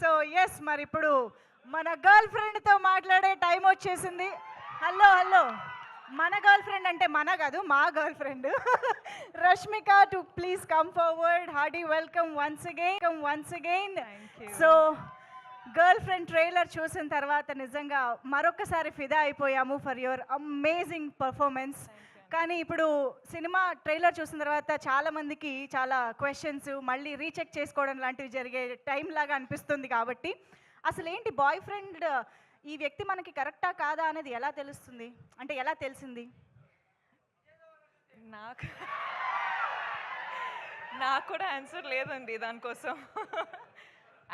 So yes మరి ఇప్పుడు మన గర్ల్ ఫ్రెండ్తో మాట్లాడే టైం వచ్చేసింది. హలో హలో మన గర్ల్ ఫ్రెండ్ అంటే మన కాదు మా girlfriend Rashmika to please come forward hearty welcome once again once again so girlfriend trailer చూసిన తర్వాత నిజంగా మరొకసారి ఫిదా అయిపోయాము ఫర్ యువర్ అమేజింగ్ పర్ఫార్మెన్స్ కానీ ఇప్పుడు సినిమా ట్రైలర్ చూసిన తర్వాత చాలామందికి చాలా క్వశ్చన్స్ మళ్ళీ రీచెక్ చేసుకోవడం లాంటివి జరిగే టైం లాగా అనిపిస్తుంది కాబట్టి అసలు ఏంటి బాయ్ ఫ్రెండ్ ఈ వ్యక్తి మనకి కరెక్టా కాదా అనేది ఎలా తెలుస్తుంది? అంటే ఎలా తెలిసింది? నాకు నాకు కూడా ఆన్సర్ లేదండి దానికోసం.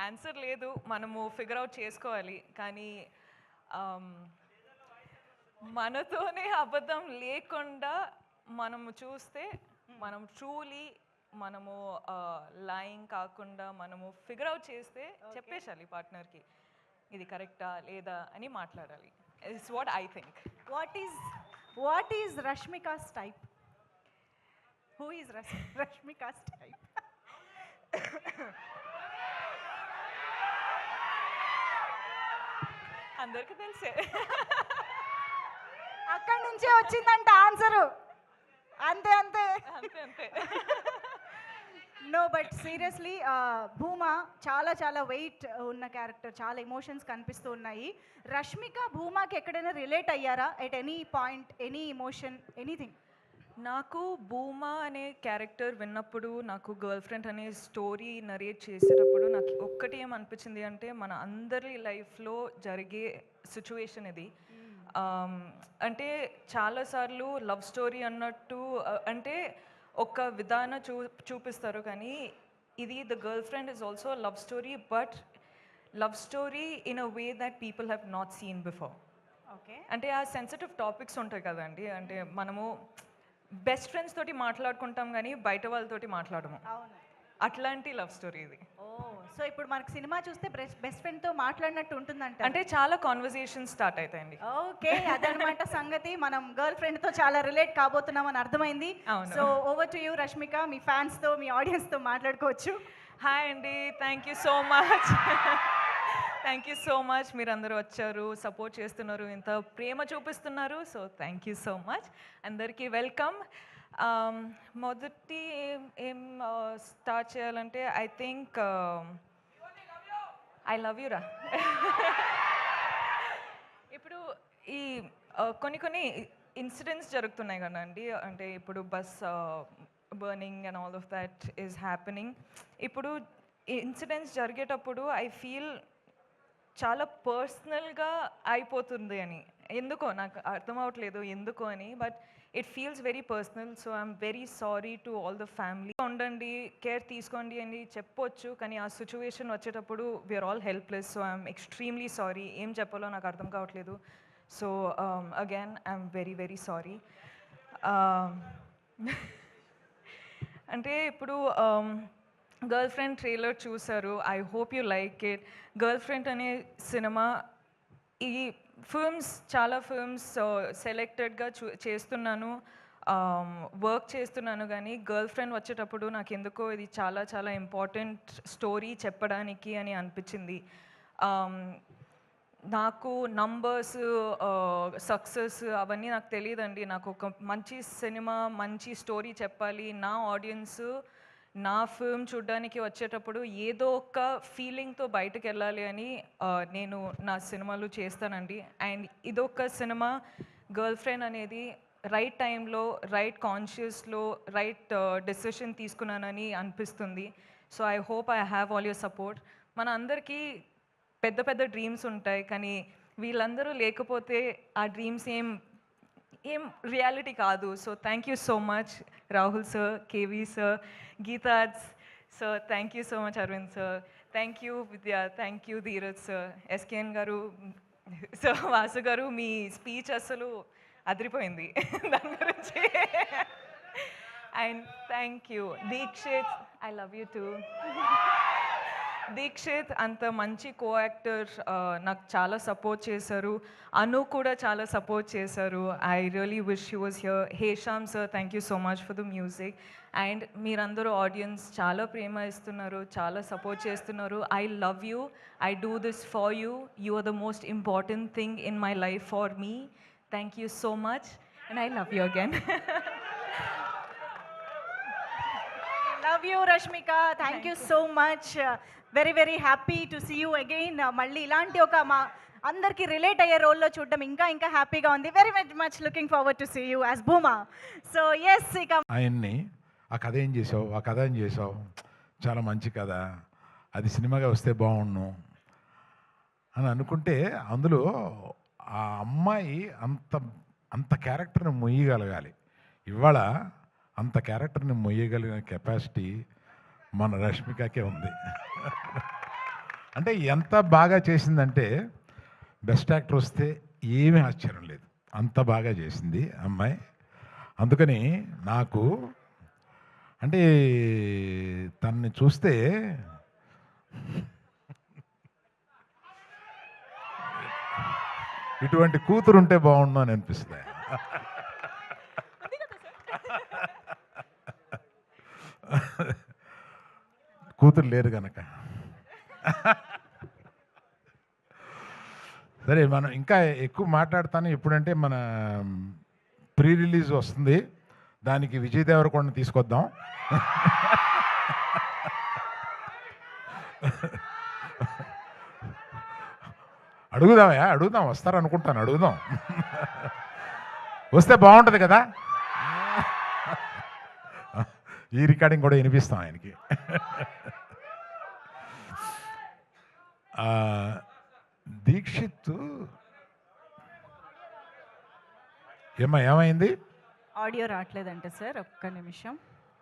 ఆన్సర్ లేదు మనము ఫిగర్ అవుట్ చేసుకోవాలి. కానీ um, మనతోనే అబద్ధం లేకుండా మనము చూస్తే మనం ట్రూలీ మనము లైంగ్ కాకుండా మనము ఫిగర్ అవుట్ చేస్తే చెప్పేసాలి పార్ట్నర్కి ఇది కరెక్టా లేదా అని మాట్లాడాలి. It's what I think what is what is Rashmika's type who is Rash Rashmika's type అందరికీ తెలిసే. అక్కడి నుంచే వచ్చిందంట ఆన్సరు. అంతే అంతే. నో బట్ సీరియస్లీ భూమా చాలా చాలా వెయిట్ ఉన్న క్యారెక్టర్ చాలా ఎమోషన్స్ కనిపిస్తూ ఉన్నాయి. రష్మిక భూమాకి ఎక్కడైనా రిలేట్ అయ్యారా? At any point any emotion anything నాకు భూమా అనే క్యారెక్టర్ విన్నప్పుడు నాకు గర్ల్ ఫ్రెండ్ అనే స్టోరీ నరేట్ చేసేటప్పుడు నాకు ఒక్కటి ఏమనిపించింది అంటే మన అందరి లైఫ్లో జరిగే సిచ్యువేషన్ ఇది. అంటే చాలాసార్లు లవ్ స్టోరీ అన్నట్టు అంటే ఒక విధానం చూ చూపిస్తారు కానీ ఇది the girlfriend is also love story but love story in a way that people have not seen before. Okay. అంటే ఆ సెన్సిటివ్ టాపిక్స్ ఉంటాయి కదండి అంటే మనము బెస్ట్ ఫ్రెండ్స్ తోటి మాట్లాడుకుంటాం కానీ బయట వాళ్ళతోటి మాట్లాడము. అవును. అట్లాంటి లవ్ స్టోరీ ఇది. ఓ సో ఇప్పుడు మనకి సినిమా చూస్తే బెస్ట్ ఫ్రెండ్తో మాట్లాడినట్టు ఉంటుందంట. అంటే చాలా కాన్వర్జేషన్ స్టార్ట్ అవుతాయండి ఓకే అదనమాట సంగతి. మనం గర్ల్ ఫ్రెండ్తో చాలా రిలేట్ కాబోతున్నామని అర్థమైంది. అవును. So over to you Rashmika మీ ఫ్యాన్స్తో మీ ఆడియన్స్తో మాట్లాడుకోవచ్చు. హాయ్ అండి thank you so much. Thank you so much. మీరు అందరూ వచ్చారు సపోర్ట్ చేస్తున్నారు ఇంత ప్రేమ చూపిస్తున్నారు. So thank you so much. అందరికీ వెల్కమ్. Um, మొదటి ఏం స్టార్ట్ uh, చేయాలంటే ఐ థింక్ ఐ లవ్ యూరా ఇప్పుడు ఈ uh, కొన్ని కొన్ని ఇన్సిడెంట్స్ జరుగుతున్నాయి కదండి. అంటే ఇప్పుడు bus burning and all of that is happening ఇప్పుడు ఇన్సిడెంట్స్ జరిగేటప్పుడు ఐ ఫీల్ చాలా పర్సనల్గా అయిపోతుంది అని. ఎందుకో నాకు అర్థం అవట్లేదు ఎందుకో అని but it feels very personal so I'm very sorry to all the family ఉండండి కేర్ తీసుకోండి అని చెప్పొచ్చు కానీ ఆ సిచ్యువేషన్ వచ్చేటప్పుడు we're all helpless so I'm extremely sorry ఏం చెప్పాలో నాకు అర్థం కావట్లేదు. So again I'm very very sorry అంటే ఇప్పుడు గర్ల్ ఫ్రెండ్ ట్రైలర్ చూసారు I hope you like it girlfriend అనే సినిమా ఈ ఫిల్మ్స్ చాలా ఫిల్మ్స్ సెలెక్టెడ్గా చూ చేస్తున్నాను. వర్క్ చేస్తున్నాను కానీ గర్ల్ ఫ్రెండ్ వచ్చేటప్పుడు నాకు ఎందుకో ఇది చాలా చాలా ఇంపార్టెంట్ స్టోరీ చెప్పడానికి అని అనిపించింది. నాకు నంబర్స్ సక్సెస్ అవన్నీ నాకు తెలియదండి. నాకు ఒక మంచి సినిమా మంచి స్టోరీ చెప్పాలి. నా ఆడియన్స్ నా ఫిల్మ్ చూడడానికి వచ్చేటప్పుడు ఏదో ఒక ఫీలింగ్తో బయటకు వెళ్ళాలి అని నేను నా సినిమాలు చేస్తానండి. అండ్ ఇదొక సినిమా గర్ల్ ఫ్రెండ్ అనేది రైట్ టైంలో రైట్ కాన్షియస్లో రైట్ డెసిషన్ తీసుకున్నానని అనిపిస్తుంది. So I hope I have all your support మన అందరికీ పెద్ద పెద్ద డ్రీమ్స్ ఉంటాయి కానీ వీళ్ళందరూ లేకపోతే ఆ డ్రీమ్స్ ఏం ఏం రియాలిటీ కాదు. So thank you so much Rahul sir KV sir Geetha's sir thank you so much Aravind sir thank you Vidya thank you Dheeraj sir SKN గారు సో వాసు గారు మీ స్పీచ్ అసలు అదిరిపోయింది. దాని గురించి. And thank you Dikshith I love you too Dikshith అంత మంచి co actor నాకు చాలా సపోర్ట్ చేశారు. అను కూడా చాలా సపోర్ట్ చేశారు. I really wish you was here Hesham sir thank you so much for the music and మీరందరూ ఆడియన్స్ చాలా ప్రేమ ఇస్తున్నారు చాలా సపోర్ట్ చేస్తున్నారు. I love you I do this for you you are the most important thing in my life for me thank you so much and I love you again love you Rashmika thank you so much very very happy to see you again మళ్ళీ ఇలాంటి ఒక మా అందరికి relate అయ్యే రోల్లో చూడడం ఇంకా ఇంకా హ్యాపీగా ఉంది. Very very much looking forward to see you as Bhuma so yes ఇక ఆయన్ని ఆ కథ ఏం చేసావు? ఆ కథ ఏం చేసావు? చాలా మంచి కథ. అది సినిమాగా వస్తే బాగుండు అని అనుకుంటే అందులో ఆ అమ్మాయి అంత అంత క్యారెక్టర్ని మొయ్యగలగాలి. ఇవాళ అంత క్యారెక్టర్ని మొయ్యగలిగిన కెపాసిటీ మన రష్మికకే ఉంది. అంటే ఎంత బాగా చేసిందంటే బెస్ట్ యాక్టర్ వస్తే ఏమీ ఆశ్చర్యం లేదు. అంత బాగా చేసింది అమ్మాయి. అందుకని నాకు అంటే తనని చూస్తే ఇటువంటి కూతురు ఉంటే బాగుండు అని అనిపిస్తుంది. కూతురు లేరు కనుక సరే మనం ఇంకా ఎక్కువ మాట్లాడతాను. ఎప్పుడంటే మన ప్రీ రిలీజ్ వస్తుంది. దానికి విజయ్ దేవరకొండ తీసుకొద్దాం. అడుగుదామయ్యా అడుగుదాం వస్తారనుకుంటాను అడుగుదాం. వస్తే బాగుంటుంది కదా? ఈ రికార్డింగ్ కూడా వినిపిస్తాం ఆయనకి. దీక్షిత్ ఏమ్మా ఏమైంది? ఆడియో రావట్లేదంట సార్ ఒక్క నిమిషం.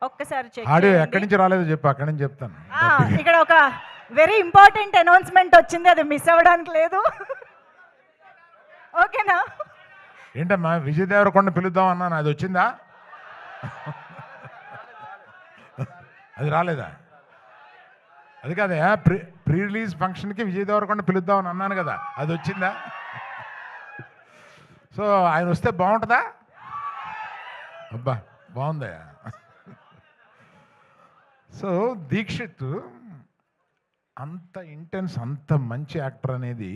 ఒక్కసారి చెక్ ఆడియో ఎక్కడి నుంచి రాలేదో చెప్పు అక్కడి నుంచి చెప్తాను. ఇక్కడ ఒక వెరీ ఇంపార్టెంట్ అనౌన్స్మెంట్ వచ్చింది అది మిస్ అవ్వడానికి లేదు. ఓకేనా? ఏంటమ్మా విజయ్ దేవరకొండ పిలుద్దాం అన్నాను అది వచ్చిందా? అది రాలేదా? అది కాదే ప్రీ ప్రీ రిలీజ్ ఫంక్షన్కి విజయ్ దేవరకొండ పిలుద్దాం అని అన్నాను కదా అది వచ్చిందా? సో ఆయన వస్తే బాగుంటుందా? అబ్బా బాగుందా? సో దీక్షిత్ అంత ఇంటెన్స్ అంత మంచి యాక్టర్ అనేది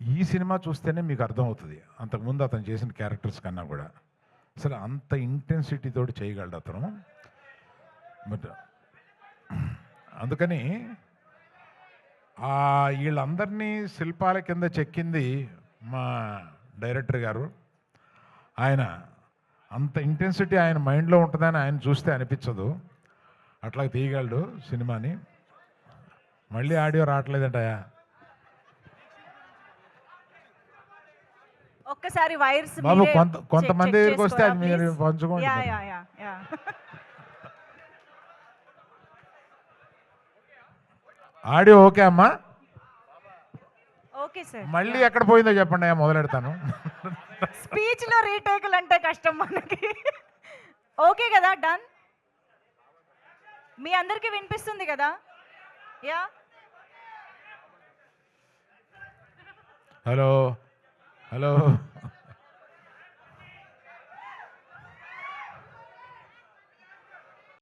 ఈ సినిమా చూస్తేనే మీకు అర్థమవుతుంది. అంతకుముందు అతను చేసిన క్యారెక్టర్స్ కన్నా కూడా. అసలు అంత ఇంటెన్సిటీతో చేయగలడు అతను. బట్ అందుకని ఆ వీళ్ళందరినీ శిల్పాల కింద చెక్కింది మా డైరెక్టర్ గారు. ఆయన అంత ఇంటెన్సిటీ ఆయన మైండ్లో ఉంటుందని ఆయన చూస్తే అనిపించదు. అట్లా తీయగలడు సినిమాని. మళ్ళీ ఆడియో రావట్లేదంటయా ఒక్కసారి వైర్స్ బాబు, కొంత- కొంతమంది దగ్గరికి వస్తే అది మీరు పంచుకోండి యా మరి. Yeah yeah yeah audio okay అమ్మా? Okay sir. మళ్ళీ ఎక్కడ పోయిందో చెప్పండి అయ్యా మొదలెడతాను. స్పీచ్లో రీటేకులు అంటే కష్టం మనకి. ఓకే కదా డన్? మీ అందరికీ వినిపిస్తుంది కదా? యా? హలో? హలో?